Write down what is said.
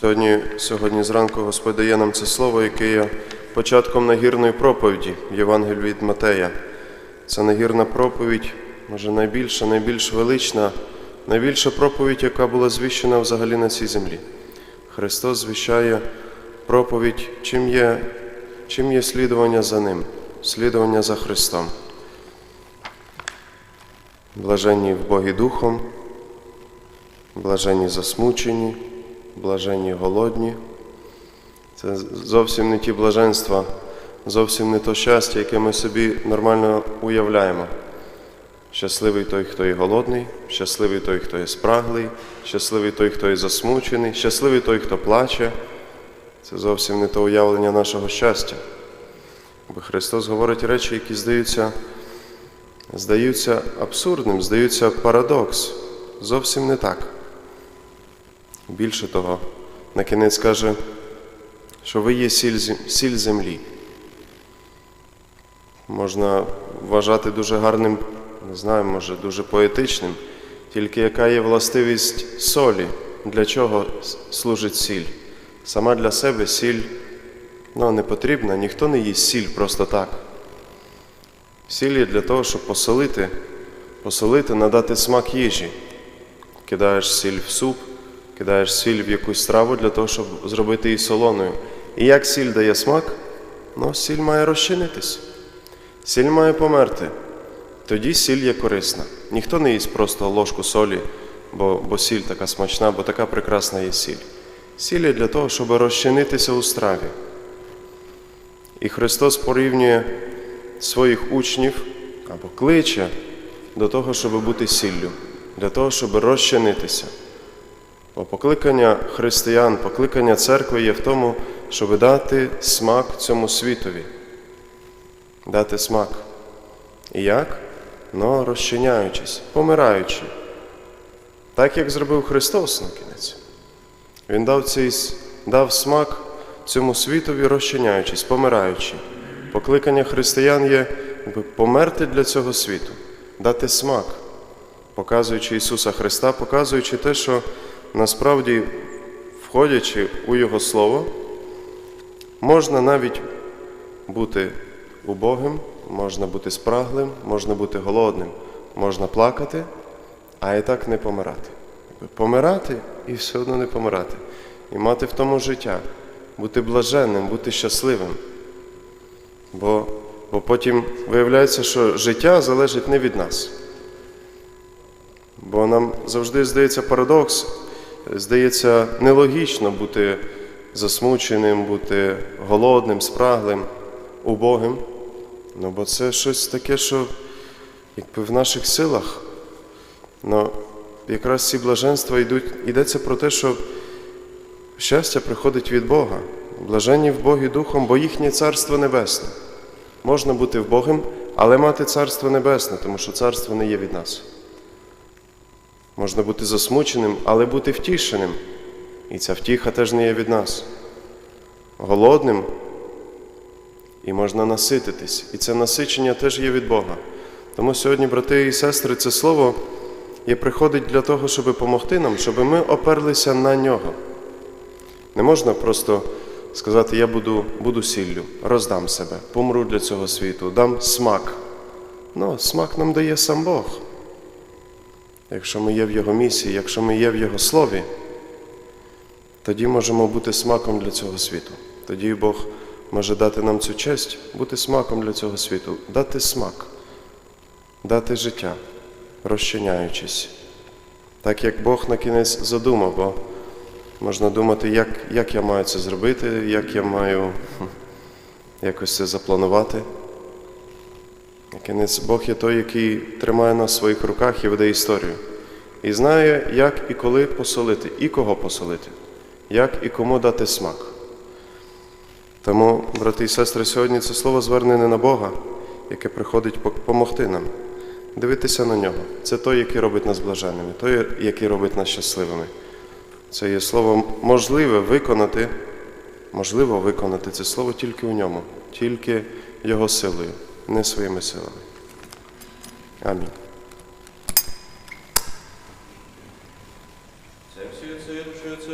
Сьогодні, сьогодні зранку Господь дає нам це слово, яке є початком нагірної проповіді в Євангелії від Матея. Це нагірна проповідь, може найбільша, найбільш велична, найбільша проповідь, яка була звіщена взагалі на цій землі. Христос звіщає проповідь, чим є, чим є слідування за Ним, слідування за Христом. Блаженні в Богі Духом, блаженні засмучені, блаженні голодні. Це зовсім не ті блаженства, зовсім не то щастя, яке ми собі нормально уявляємо. Щасливий той, хто є голодний, щасливий той, хто є спраглий, щасливий той, хто є засмучений, щасливий той, хто плаче. Це зовсім не то уявлення нашого щастя. Бо Христос говорить речі, які здаються, здаються абсурдним, здаються парадокс. Зовсім не так. Більше того, на кінець каже, що ви є сіль, землі. Можна вважати дуже гарним, не знаю, може, дуже поетичним, тільки яка є властивість солі, для чого служить сіль. Сама для себе сіль ну, не потрібна, ніхто не їсть сіль просто так. Сіль є для того, щоб посолити, посолити, надати смак їжі. Кидаєш сіль в суп, кидаєш сіль в якусь страву для того, щоб зробити її солоною. І як сіль дає смак, ну, сіль має розчинитись. Сіль має померти. Тоді сіль є корисна. Ніхто не їсть просто ложку солі, бо, бо сіль така смачна, бо така прекрасна є сіль. Сіль є для того, щоб розчинитися у страві. І Христос порівнює своїх учнів або кличе до того, щоб бути сіллю, для того, щоб розчинитися. Бо покликання християн, покликання церкви є в тому, щоб дати смак цьому світові. Дати смак. І як? Ну, розчиняючись, помираючи. Так як зробив Христос на кінець. Він дав, цей, дав смак цьому світові, розчиняючись, помираючи. Покликання християн є померти для цього світу, дати смак, показуючи Ісуса Христа, показуючи те, що насправді, входячи у Його Слово, можна навіть бути убогим, можна бути спраглим, можна бути голодним, можна плакати, а і так не помирати. Помирати і все одно не помирати. І мати в тому життя, бути блаженним, бути щасливим. Бо, бо потім виявляється, що життя залежить не від нас. Бо нам завжди здається парадокс, здається нелогічно бути засмученим, бути голодним, спраглим, убогим. Ну, бо це щось таке, що якби в наших силах. Ну, якраз ці блаженства йдуть, йдеться про те, що щастя приходить від Бога. Блаженні в Богі Духом, бо їхнє царство небесне. Можна бути вбогим, але мати царство небесне, тому що царство не є від нас. Можна бути засмученим, але бути втішеним. І ця втіха теж не є від нас. Голодним і можна насититись. І це насичення теж є від Бога. Тому сьогодні, брати і сестри, це слово є приходить для того, щоб допомогти нам, щоб ми оперлися на нього. Не можна просто сказати, я буду, буду сіллю, роздам себе, помру для цього світу, дам смак. Ну, смак нам дає сам Бог. Якщо ми є в Його місії, якщо ми є в Його слові, тоді можемо бути смаком для цього світу. Тоді Бог може дати нам цю честь, бути смаком для цього світу, дати смак, дати життя, розчиняючись. Так як Бог на кінець задумав, бо можна думати, як, як я маю це зробити, як я маю якось це запланувати. Кінець Бог є той, який тримає нас в своїх руках і веде історію. І знає, як і коли посолити, і кого посолити, як і кому дати смак. Тому, брати і сестри, сьогодні це слово звернене на Бога, яке приходить допомогти нам. Дивитися на нього. Це той, який робить нас блаженними, той, який робить нас щасливими. Це є слово можливе виконати, можливо виконати це слово тільки у ньому, тільки Його силою, не своїми силами. Амінь. Це всі це, це, це.